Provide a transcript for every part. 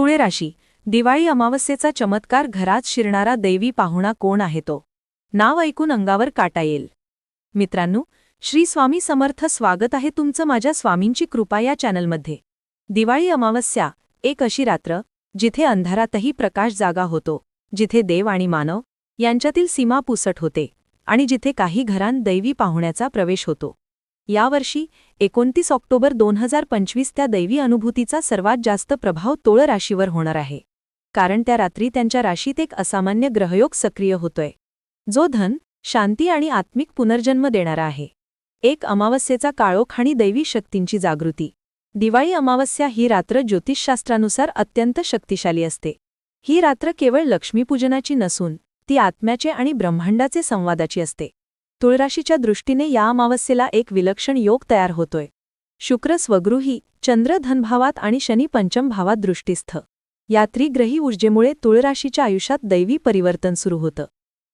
तुळे राशी दिवाळी अमावस्येचा चमत्कार घरात शिरणारा दैवी पाहुणा कोण आहे तो? नाव ऐकून अंगावर काटा येईल. मित्रांनो श्री स्वामी समर्थ स्वागत आहे तुमचं माझ्या स्वामींची कृपा या चॅनलमध्ये. दिवाळी अमावस्या एक अशी रात्र जिथे अंधारातही प्रकाश जागा होतो जिथे देव आणि मानव यांच्यातील सीमा पुसट होते आणि जिथे काही घरांत दैवी पाहुण्याचा प्रवेश होतो. यावर्षी एकोणतीस ऑक्टोबर दोन हजार पंचवीस त्या दैवी अनुभूतीचा सर्वात जास्त प्रभाव तोळ राशीवर होणार आहे. कारण त्या रात्री त्यांच्या राशीत एक असामान्य ग्रहयोग सक्रिय होतोय. जो धन शांती आणि आत्मिक पुनर्जन्म देणारा आहे. एक अमावस्येचा काळोख आणि दैवी शक्तींची जागृती. दिवाळी अमावस्या ही रात्र ज्योतिषशास्त्रानुसार अत्यंत शक्तिशाली असते. ही रात्र केवळ लक्ष्मीपूजनाची नसून ती आत्म्याचे आणि ब्रह्मांडाचे संवादाची असते. तुळराशीच्या दृष्टीने या अमावस्येला एक विलक्षण योग तयार होतोय. शुक्र स्वगृही चंद्र धनभावात आणि शनी पंचम भावात दृष्टीस्थ. या त्रिग्रही ऊर्जेमुळे तुळराशीच्या आयुष्यात दैवी परिवर्तन सुरू होतं.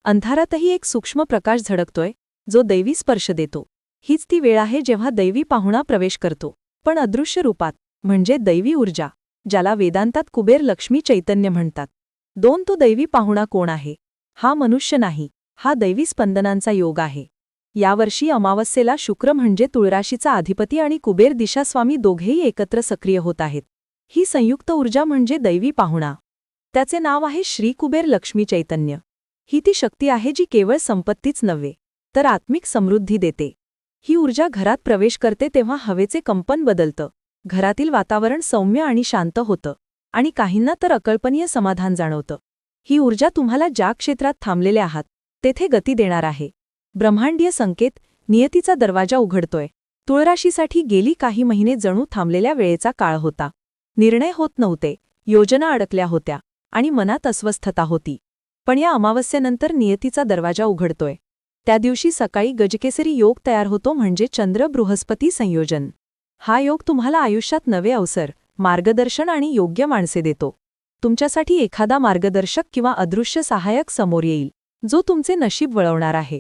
अंधारातही एक सूक्ष्म प्रकाश झडकतोय जो दैवी स्पर्श देतो. हीच ती वेळ आहे जेव्हा दैवी पाहुणा प्रवेश करतो. पण अदृश्य रूपात म्हणजे दैवी ऊर्जा ज्याला वेदांतात कुबेर लक्ष्मी चैतन्य म्हणतात. दोन तो दैवी पाहुणा कोण आहे? हा मनुष्य नाही. हा दैवी स्पंदनांचा योग आहे. यावर्षी अमावस्येला शुक्र म्हणजे तुळराशीचा अधिपती आणि कुबेर दिशास्वामी दोघेही एकत्र सक्रिय होत आहेत. ही संयुक्त ऊर्जा म्हणजे दैवी पाहुणा. त्याचे नाव आहे श्री कुबेर लक्ष्मी चैतन्य. ही ती शक्ती आहे जी केवळ संपत्तीच नव्हे तर आत्मिक समृद्धी देते. ही ऊर्जा घरात प्रवेश करते तेव्हा हवेचे कंपन बदलतं घरातील वातावरण सौम्य आणि शांत होतं आणि काहींना तर अकल्पनीय समाधान जाणवतं. ही ऊर्जा तुम्हाला ज्या क्षेत्रात थांबलेले आहात तेथे गती देणार आहे. ब्रह्मांडीय संकेत नियतीचा दरवाजा उघडतोय. तुळराशीसाठी गेली काही महिने जणू थांबलेल्या वेळेचा काळ होता. निर्णय होत नव्हते योजना अडकल्या होत्या आणि मनात अस्वस्थता होती. पण या अमावस्येनंतर नियतीचा दरवाजा उघडतोय. त्या दिवशी सकाळी गजकेसरी योग तयार होतो म्हणजे चंद्र बृहस्पती संयोजन. हा योग तुम्हाला आयुष्यात नवे अवसर मार्गदर्शन आणि योग्य माणसे देतो. तुमच्यासाठी एखादा मार्गदर्शक किंवा अदृश्य सहाय्यक समोर येईल. जो तुमचे नशीब वळवणार आहे.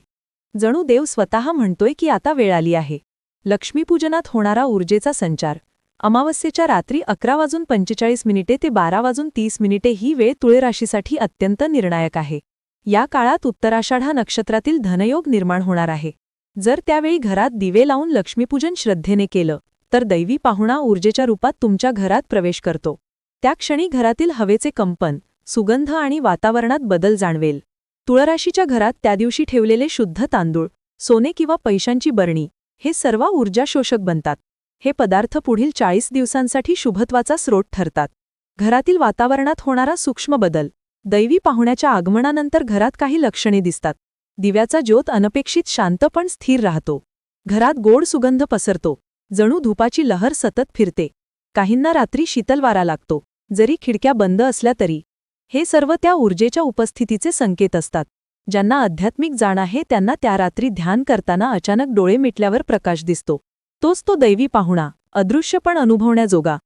जणू देव स्वतः म्हणतोय की आता वेळ आली आहे. लक्ष्मीपूजनात होणारा ऊर्जेचा संचार. अमावस्येच्या रात्री अकरा वाजून पंचेचाळीस मिनिटे ते बारा वाजून तीस मिनिटे ही वेळ तुळेराशीसाठी अत्यंत निर्णायक आहे. या काळात उत्तराषाढा नक्षत्रातील धनयोग निर्माण होणार आहे. जर त्यावेळी घरात दिवे लावून लक्ष्मीपूजन श्रद्धेने केलं तर दैवी पाहुणा ऊर्जेच्या रूपात तुमच्या घरात प्रवेश करतो. त्या क्षणी घरातील हवेचे कंपन सुगंध आणि वातावरणात बदल जाणवेल. तुळराशीच्या घरात त्या दिवशी ठेवलेले शुद्ध तांदूळ सोने किंवा पैशांची बरणी हे सर्व ऊर्जा शोषक बनतात. हे पदार्थ पुढील चाळीस दिवसांसाठी शुभत्वाचा स्रोत ठरतात. घरातील वातावरणात होणारा सूक्ष्म बदल दैवी पाहुण्याच्या आगमनानंतर घरात काही लक्षणे दिसतात. दिव्याचा ज्योत अनपेक्षित शांत पण स्थिर राहतो. घरात गोड सुगंध पसरतो. जणू धुपाची लहर सतत फिरते. काहींना रात्री शीतलवारा लागतो. जरी खिडक्या बंद असल्या तरी हे सर्व त्या ऊर्जेच्या उपस्थितीचे संकेत असतात. ज्यांना आध्यात्मिक जाण आहे त्यांना त्या रात्री ध्यान करताना अचानक डोळे मिटल्यावर प्रकाश दिसतो. तोच तो दैवी पाहुणा अदृश्य पण अनुभवण्याजोगा.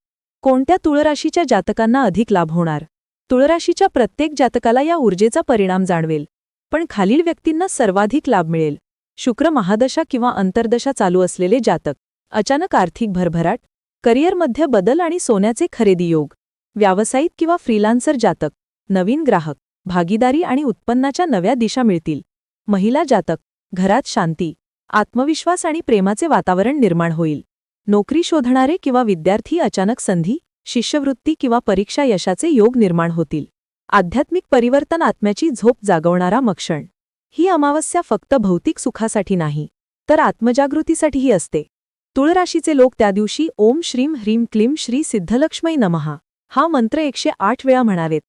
कोणत्या तुळराशीच्या जातकांना अधिक लाभ होणार? तुळराशीच्या प्रत्येक जातकाला या ऊर्जेचा परिणाम जाणवेल. पण खालील व्यक्तींना सर्वाधिक लाभ मिळेल. शुक्र महादशा किंवा अंतर्दशा चालू असलेले जातक. अचानक आर्थिक भरभराट करिअरमध्ये बदल आणि सोन्याचे खरेदी योग. व्यावसायिक किंवा फ्रीलान्सर जातक. नवीन ग्राहक भागीदारी आणि उत्पन्नाच्या नव्या दिशा मिळतील. महिला जातक घरात शांती आत्मविश्वास आणि प्रेमाचे वातावरण निर्माण होईल. नोकरी शोधणारे किंवा विद्यार्थी अचानक संधी शिष्यवृत्ती किंवा परीक्षा यशाचे योग निर्माण होतील. आध्यात्मिक परिवर्तन आत्म्याची झोप जागवणारा मक्षण. ही अमावस्या फक्त भौतिक सुखासाठी नाही तर आत्मजागृतीसाठीही असते. तुळराशीचे लोक त्या दिवशी ओम श्रीम ह्रीम क्लीम श्री सिद्धलक्ष्मी नमहा हा मंत्र एकशे आठ वेळा म्हणावेत.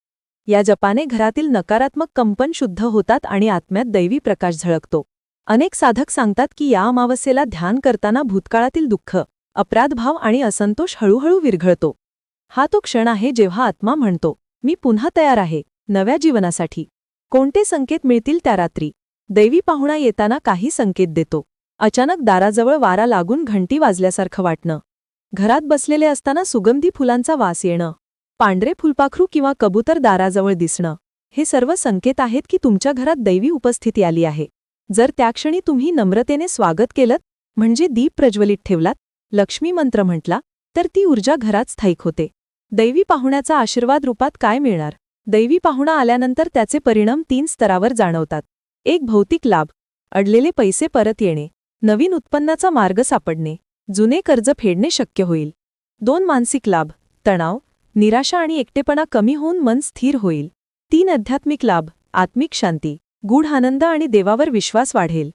या जपाने घरातील नकारात्मक कंपन शुद्ध होतात आणि आत्म्यात दैवी प्रकाश झळकतो. अनेक साधक सांगतात की या अमावस्येला ध्यान करताना भूतकाळातील दुःख अपराधभाव आणि असंतोष हळूहळू विरघळतो. हा तो क्षण आहे जेव्हा आत्मा म्हणतो मी पुन्हा तयार आहे नव्या जीवनासाठी. कोणते संकेत मिळतील त्या रात्री? दैवी पाहुणा येताना काही संकेत देतो. अचानक दाराजवळ वारा लागून घंटी वाजल्यासारखं वाटणं. घरात बसलेले असताना सुगंधी फुलांचा वास येणं. पांढरे फुलपाखरू किंवा कबूतर दाराजवळ दिसणं. हे सर्व संकेत आहेत की तुमच्या घरात दैवी उपस्थिती आली आहे. जर त्या क्षणी तुम्ही नम्रतेने स्वागत केलं म्हणजे दीप प्रज्वलित ठेवलात लक्ष्मी मंत्र म्हटला तर ती ऊर्जा घरात स्थायिक होते. दैवी पाहुण्याचा आशीर्वाद रूपात काय मिळणार? दैवी पाहुणा आल्यानंतर त्याचे परिणाम तीन स्तरावर जाणवतात. एक भौतिक लाभ अडलेले पैसे परत येणे नवीन उत्पन्नाचा मार्ग सापडणे जुने कर्ज फेडणे शक्य होईल. दोन मानसिक लाभ तणाव निराशा आणि एकटेपणा कमी होऊन मन स्थिर होईल. तीन आध्यात्मिक लाभ आत्मिक शांती गूढ आनंद आणि देवावर विश्वास वाढेल.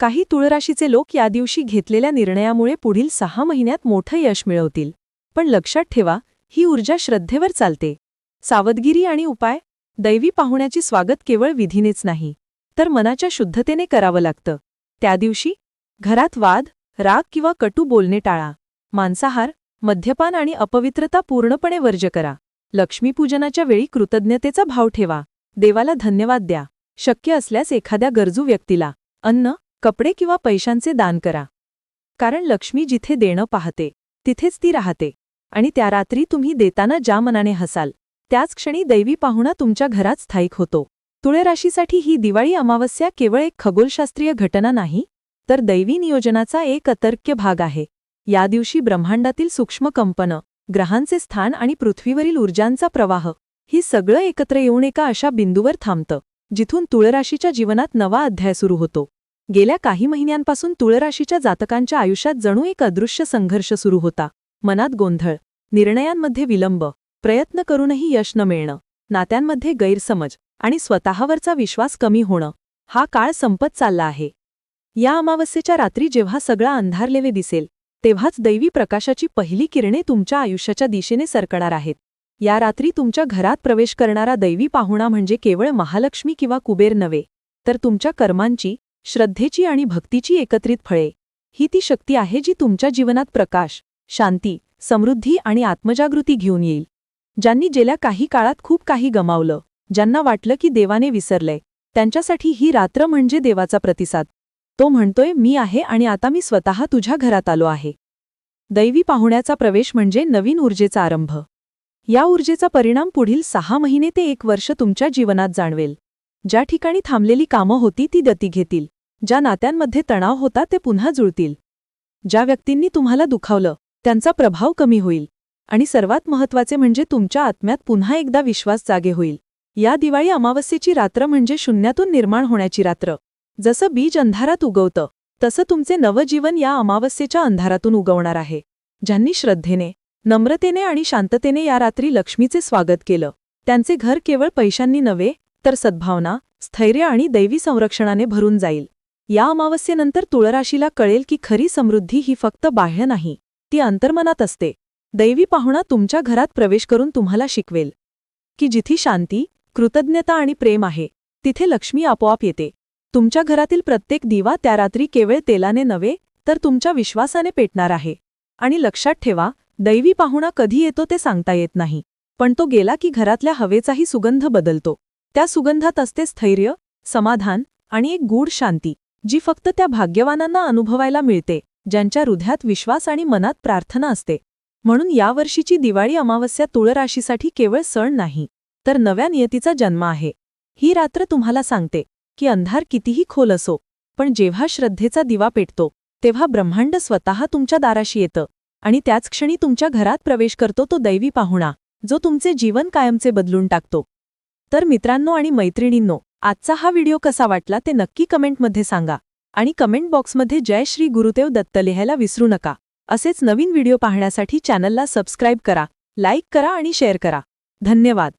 काही तुळराशीचे लोक या दिवशी घेतलेल्या निर्णयामुळे पुढील सहा महिन्यात मोठं यश मिळवतील. पण लक्षात ठेवा ही ऊर्जा श्रद्धेवर चालते. सावधगिरी आणि उपाय? दैवी पाहुण्याची स्वागत केवळ विधीनेच नाही तर मनाच्या शुद्धतेने करावं लागतं. त्या दिवशी? घरात वाद राग किंवा कटू बोलणे टाळा. मांसाहार? मद्यपान आणि अपवित्रता पूर्णपणे वर्ज करा. लक्ष्मीपूजनाच्या वेळी कृतज्ञतेचा भाव ठेवा. देवाला धन्यवाद द्या. शक्य असल्यास एखाद्या गरजू व्यक्तीला अन्न कपडे किंवा पैशांचे दान करा. कारण लक्ष्मी जिथे देणं पाहते तिथेच ती राहते. आणि त्या रात्री तुम्ही देताना ज्या मनाने हसाल त्याच क्षणी दैवी पाहुणा तुमच्या घरात स्थायिक होतो. तुळे राशीसाठी ही दिवाळी अमावस्या केवळ एक खगोलशास्त्रीय घटना नाही तर दैवी नियोजनाचा एक अतर्क्य भाग आहे. या दिवशी ब्रह्मांडातील सूक्ष्म कंपनं ग्रहांचे स्थान आणि पृथ्वीवरील ऊर्जांचा प्रवाह ही सगळं एकत्र येऊन एका अशा बिंदूवर थांबतं जिथून तुळराशीच्या जीवनात नवा अध्याय सुरू होतो. गेल्या काही महिन्यांपासून तुळराशीच्या जातकांच्या आयुष्यात जणू एक अदृश्य संघर्ष सुरू होता. मनात गोंधळ निर्णयांमध्ये विलंब प्रयत्न करूनही यश न मिळणं नात्यांमध्ये गैरसमज आणि स्वतःवरचा विश्वास कमी होणं हा काळ संपत चालला आहे. या अमावस्येच्या रात्री जेव्हा सगळा अंधारलेले दिसेल तेव्हाच दैवी प्रकाशाची पहिली किरणे तुमच्या आयुष्याच्या दिशेने सरकणार आहेत. या रात्री तुमच्या घरात प्रवेश करणारा दैवी पाहुणा म्हणजे केवळ महालक्ष्मी किंवा कुबेर नव्हे तर तुमच्या कर्मांची श्रद्धेची आणि भक्तीची एकत्रित फळे. ही ती शक्ती आहे जी तुमच्या जीवनात प्रकाश शांती समृद्धी आणि आत्मजागृती घेऊन येईल. ज्यांनी गेल्या काही काळात खूप काही गमावलं ज्यांना वाटलं की देवाने विसरलंय त्यांच्यासाठी ही रात्र म्हणजे देवाचा प्रतिसाद. तो म्हणतोय मी आहे आणि आता मी स्वतः तुझ्या घरात आलो आहे. दैवी पाहुण्याचा प्रवेश म्हणजे नवीन ऊर्जेचा आरंभ. या ऊर्जेचा परिणाम पुढील सहा महिने ते एक वर्ष तुमच्या जीवनात जाणवेल. ज्या ठिकाणी थांबलेली कामं होती ती गती घेतील. ज्या नात्यांमध्ये तणाव होता ते पुन्हा जुळतील. ज्या व्यक्तींनी तुम्हाला दुखावलं त्यांचा प्रभाव कमी होईल. आणि सर्वात महत्त्वाचे म्हणजे तुमच्या आत्म्यात पुन्हा एकदा विश्वास जागे होईल. या दिवाळी अमावस्येची रात्र म्हणजे शून्यातून निर्माण होण्याची रात्र. जसं बीज अंधारात उगवतं तसं तुमचे नवजीवन या अमावस्येच्या अंधारातून उगवणार आहे. ज्यांनी श्रद्धेने नम्रतेने आणि शांततेने या रात्री लक्ष्मीचे स्वागत केलं त्यांचे घर केवळ पैशांनी नव्हे तर सद्भावना स्थैर्य आणि दैवी संरक्षणाने भरून जाईल. या अमावस्येनंतर तुळराशीला कळेल की खरी समृद्धी ही फक्त बाह्य नाही ती अंतर्मनात असते. दैवी पाहुणा तुमच्या घरात प्रवेश करून तुम्हाला शिकवेल. की जिथे शांती कृतज्ञता आणि प्रेम आहे तिथे लक्ष्मी आपोआप येते. तुमच्या घरातील प्रत्येक दिवा त्या रात्री केवळ तेलाने नव्हे तर तुमच्या विश्वासाने पेटणार आहे. आणि लक्षात ठेवा दैवी पाहुणा कधी येतो ते सांगता येत नाही. पण तो गेला की घरातल्या हवेचाही सुगंध बदलतो. त्या सुगंधात असते स्थैर्य समाधान आणि एक गूढ शांती जी फक्त त्या भाग्यवानांना अनुभवायला मिळते ज्यांच्या हृदयात विश्वास आणि मनात प्रार्थना असते. म्हणून यावर्षीची दिवाळी अमावस्या तुळराशीसाठी केवळ सण नाही तर नव्या नियतीचा जन्म आहे. ही रात्र तुम्हाला सांगते. की अंधार कितीही खोल असो पण जेव्हा श्रद्धेचा दिवा पेटतो तेव्हा ब्रह्मांड स्वतः तुमच्या दाराशी येतं आणि त्याच क्षणी तुमच्या घरात प्रवेश करतो तो दैवी पाहुणा जो तुमचे जीवन कायमचे बदलून टाकतो. तर मित्रांनो आणि मैत्रिणींनो आजचा हा व्हिडिओ कसा वाटला ते नक्की कमेंटमध्ये सांगा आणि कमेंट बॉक्समध्ये जय श्री गुरुदेव दत्त लिहायला विसरू नका. असेच नवीन व्हिडिओ पाहण्यासाठी चॅनलला सबस्क्राईब करा लाईक करा आणि शेअर करा. धन्यवाद.